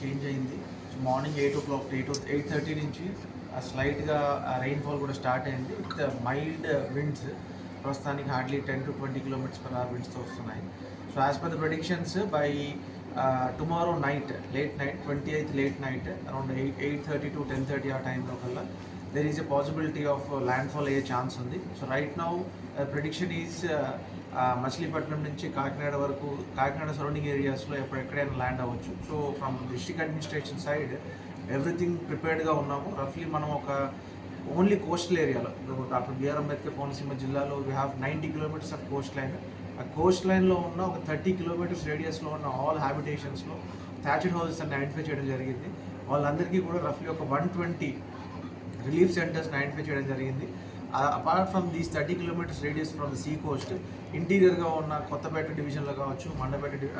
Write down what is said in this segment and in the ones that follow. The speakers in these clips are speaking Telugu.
చేంజ్ అయింది. So morning eight o'clock eight eight thirty నుంచి స్లైట్గా రెయిన్ఫాల్ కూడా స్టార్ట్ అయింది. విత్ మైల్డ్ విండ్స్ ప్రస్తుతానికి hardly ten to twenty kilometres per hour విండ్స్తో వస్తున్నాయి. So as per the predictions by tomorrow night late night twenty eighth late night around eight eight thirty to ten thirty ఆ టైంలో కల్లా there is a possibility of landfall అయ్యే ఛాన్స్ ఉంది. So right now prediction is Machilipatnam నుంచి కాకినాడ వరకు కాకినాడ సరౌండింగ్ ఏరియాస్లో ఎప్పుడు ఎక్కడైనా ల్యాండ్ అవ్వచ్చు. So from district administration side everything ప్రిపేర్డ్గా ఉన్నాము. రఫ్లీ మనం ఒక ఓన్లీ కోస్టల్ ఏరియాలో ఇప్పుడు డాక్టర్ బిఆర్ అంబేద్కర్ కోనసీమ జిల్లాలో we have ninety kilometres of coastline ఆ కోస్ట్ లైన్లో ఉన్న ఒక థర్టీ కిలోమీటర్స్ రేడియస్లో ఉన్న ఆల్ హ్యాబిటేషన్స్లో థ్యాచెడ్ హౌసెస్ అని ఐడెంటిఫై చేయడం జరిగింది. వాళ్ళందరికీ కూడా రఫ్లీ ఒక వన్ ట్వంటీ రిలీఫ్ సెంటర్స్ని ఐడెంటిఫై చేయడం జరిగింది. Apart from these thirty kilometres radius from the sea coast ఇంటీరియర్గా ఉన్న కొత్తపేట డివిజన్లో కావచ్చు మండపేట డి-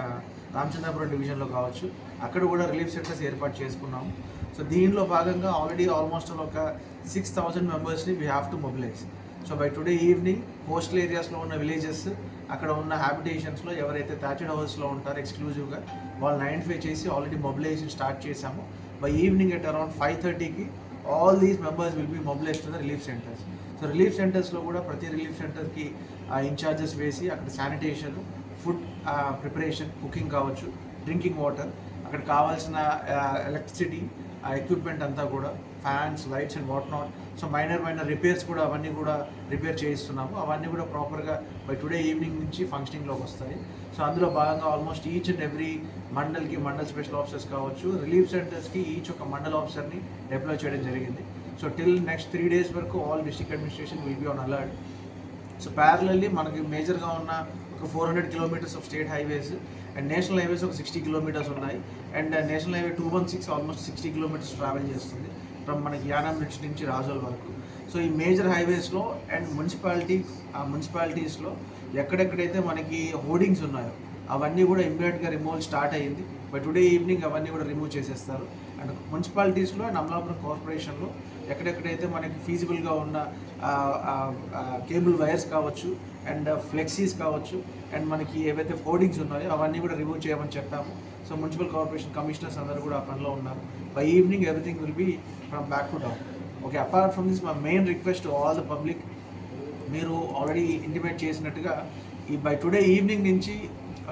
రామచంద్రపురం డివిజన్లో కావచ్చు అక్కడ కూడా రిలీఫ్ సెంటర్స్ ఏర్పాటు చేసుకున్నాము. సో దీనిలో భాగంగా ఆల్రెడీ ఆల్మోస్ట్ ఒక సిక్స్ థౌజండ్ మెంబర్స్ని we have to mobilise so by today evening coastal ఏరియాస్లో ఉన్న విలేజెస్ అక్కడ ఉన్న హ్యాబిటేషన్స్లో ఎవరైతే థ్యాచెడ్ హౌసెస్లో ఉంటారో ఎక్స్క్లూజివ్గా వాళ్ళని ఐడెంటిఫై చేసి ఆల్రెడీ మొబిలైజేషన్ స్టార్ట్ చేశాము. By evening at around five థర్టీకి all these members will be mobilise to the relief centres so relief సెంటర్స్లో కూడా ప్రతి రిలీఫ్ సెంటర్కి ఇన్ఛార్జెస్ వేసి అక్కడ శానిటేషన్ ఫుడ్ ప్రిపరేషన్ కుకింగ్ కావచ్చు డ్రింకింగ్ వాటర్ అక్కడ కావాల్సిన ఎలక్ట్రిసిటీ ఆ ఎక్విప్మెంట్ అంతా కూడా fans lights and what not so minor minor repairs కూడా అవన్నీ కూడా రిపేర్ చేయిస్తున్నాము. అవన్నీ కూడా ప్రాపర్గా బై టుడే ఈవినింగ్ నుంచి ఫంక్షనింగ్లోకి వస్తాయి. సో అందులో భాగంగా ఆల్మోస్ట్ ఈచ్ అండ్ ఎవ్రీ మండల్కి మండల్ స్పెషల్ ఆఫీసర్స్ కావచ్చు రిలీఫ్ సెంటర్స్కి ఈచ్ ఒక మండల్ ఆఫీసర్ని డిప్లాయ్ చేయడం జరిగింది. So till next three days వరకు all district administration will be on alert so parallelly మనకి మేజర్గా ఉన్న ఒక four hundred kilometres of state highways and national highways ఒక సిక్స్టీ కిలోమీటర్స్ ఉన్నాయి. And national highway two one six almost sixty kilometres travel చేస్తుంది ఫ్రమ్ మనకి యానం బ్రిడ్జ్ నుంచి రాజోల్ వరకు. సో ఈ మేజర్ హైవేస్లో అండ్ మున్సిపాలిటీ ఆ మున్సిపాలిటీస్లో ఎక్కడెక్కడైతే మనకి హోర్డింగ్స్ ఉన్నాయో అవన్నీ కూడా ఇమ్మీడియట్గా రిమూవల్ స్టార్ట్ అయ్యింది. బట్ టుడే ఈవినింగ్ అవన్నీ కూడా రిమూవ్ చేసేస్తారు. అండ్ మున్సిపాలిటీస్లో అండ్ అమలాపురం కార్పొరేషన్లో ఎక్కడెక్కడైతే మనకి ఫీజిబుల్గా ఉన్న కేబుల్ వైర్స్ కావచ్చు అండ్ ఫ్లెక్సీస్ కావచ్చు అండ్ మనకి ఏవైతే హోర్డింగ్స్ ఉన్నాయో అవన్నీ కూడా రిమూవ్ చేయమని చెప్పాము. సో మున్సిపల్ కార్పొరేషన్ కమిషనర్స్ అందరూ కూడా ఆ పనిలో ఉన్నారు. By evening everything will be from back to down okay apart from this మా main request all the public మీరు ఆల్రెడీ ఇంటిమేట్ చేసినట్టుగా ఈ బై టుడే ఈవినింగ్ నుంచి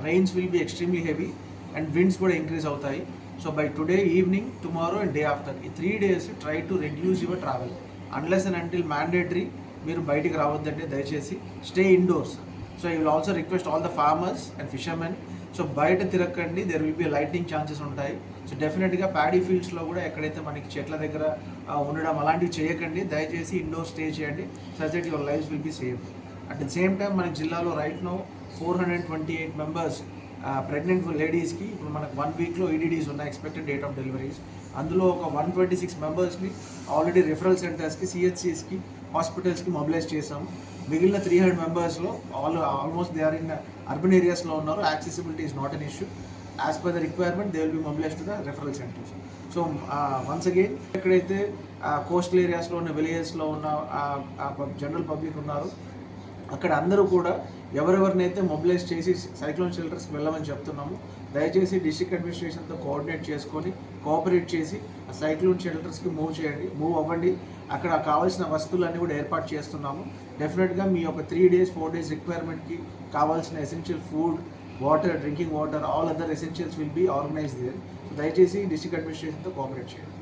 rains will be extremely heavy and winds కూడా ఇంక్రీజ్ అవుతాయి. So by today evening tomorrow and day after ఈ three days try to reduce your travel unless and until mandatory మీరు బయటికి రావద్దంటే దయచేసి stay indoors so I will also request all the farmers and fishermen so బయట తిరగకండి. There will be lighting chances ఉంటాయి. సో డెఫినెట్గా ప్యాడీ ఫీల్డ్స్లో కూడా ఎక్కడైతే మనకి చెట్ల దగ్గర ఉండడం అలాంటివి చేయకండి. దయచేసి ఇండోర్ స్టే చేయండి. Such that your life will be safe at the same time మన జిల్లాలో right now four hundred twenty eight members pregnant లేడీస్కి ఇప్పుడు మనకు వన్ వీక్లో ఈడీడీస్ ఉన్నాయి ఎక్స్పెక్టెడ్ డేట్ ఆఫ్ డెలివరీస్ అందులో ఒక వన్ ట్వంటీ సిక్స్ మెంబర్స్ని ఆల్రెడీ రిఫరల్ సెంటర్స్కి సిహెచ్సిస్కి హాస్పిటల్స్కి మొబిలైజ్ చేసాము మిగిలిన త్రీ హండ్రెడ్ మెంబర్స్లో all almost they are in urban ఏరియాస్లో ఉన్నారు. Accessibility is not an issue. As per the requirement they will be mobilise to the referral centres so once again ఎక్కడైతే uh, కోస్టల్ ఏరియాస్లో ఉన్న విలేజెస్లో ఉన్న uh, uh, జనరల్ పబ్లిక్ ఉన్నారు అక్కడ అందరూ కూడా ఎవరెవరినైతే మొబిలైజ్ చేసి సైక్లోన్ షెల్టర్స్కి వెళ్ళమని చెప్తున్నాము దయచేసి డిస్ట్రిక్ట్ అడ్మినిస్ట్రేషన్తో కోఆర్డినేట్ చేసుకొని కోఆపరేట్ చేసి ఆ సైక్లోన్ షెల్టర్స్కి మూవ్ చేయండి మూవ్ అవ్వండి. అక్కడ కావాల్సిన వస్తువులన్నీ కూడా ఏర్పాటు చేస్తున్నాము. డెఫినెట్గా మీ యొక్క త్రీ డేస్ ఫోర్ డేస్ రిక్వైర్మెంట్కి కావాల్సిన essential food water drinking water all other essentials will be organise there so దయచేసి డిస్ట్రిక్ట్ అడ్మినిస్ట్రేషన్తో కోఆపరేట్ చేయండి.